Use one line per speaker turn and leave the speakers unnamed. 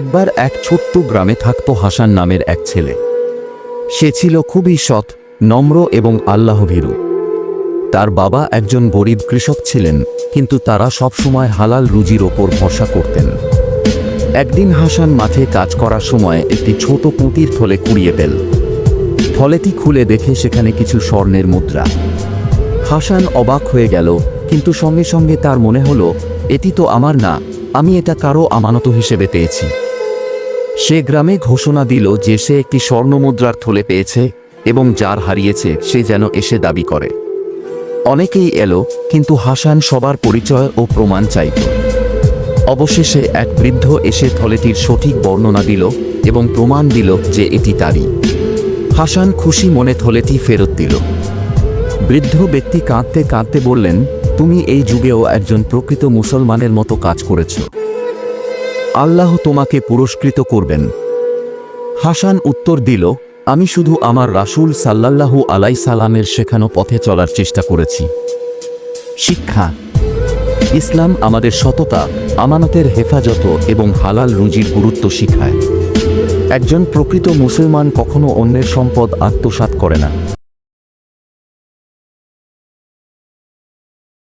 একবার এক ছোট্ট গ্রামে থাকত হাসান নামের এক ছেলে। সে ছিল খুবই সৎ, নম্র এবং আল্লাহভীরু। তার বাবা একজন গরিব কৃষক ছিলেন, কিন্তু তারা সবসময় হালাল রুজির ওপর ভরসা করতেন। একদিন হাসান মাঠে কাজ করার সময় একটি ছোট পুঁতির থলে কুড়িয়ে পেল থলেটি খুলে দেখে সেখানে কিছু স্বর্ণের মুদ্রা। হাসান অবাক হয়ে গেল, কিন্তু সঙ্গে সঙ্গে তার মনে হলো, এটি তো আমার না আমি এটা কারও আমানত হিসেবে পেয়েছি। সে গ্রামে ঘোষণা দিল যে সে একটি স্বর্ণমুদ্রার থলে পেয়েছে এবং যার হারিয়েছে সে যেন এসে দাবি করে। অনেকেই এলো, কিন্তু হাসান সবার পরিচয় ও প্রমাণ চাইত। অবশেষে এক বৃদ্ধ এসে থলেটির সঠিক বর্ণনা দিল এবং প্রমাণ দিল যে এটি তারই। হাসান খুশি মনে থলেটি ফেরত দিল। বৃদ্ধ ব্যক্তি কাঁদতে কাঁদতে বললেন তুমি এই যুগেও একজন প্রকৃত মুসলমানের মতো কাজ করেছ। আল্লাহ তোমাকে পুরস্কৃত করবেন। হাসান উত্তর দিল, আমি শুধু আমার রাসূল সাল্লাল্লাহু আলাই সালামের শেখানো পথে চলার চেষ্টা করেছি। শিক্ষা, ইসলাম আমাদের সততা, আমানতের হেফাজত এবং হালাল রুজির গুরুত্ব শিখায়। একজন প্রকৃত মুসলমান কখনো অন্যের সম্পদ আত্মসাৎ করে না।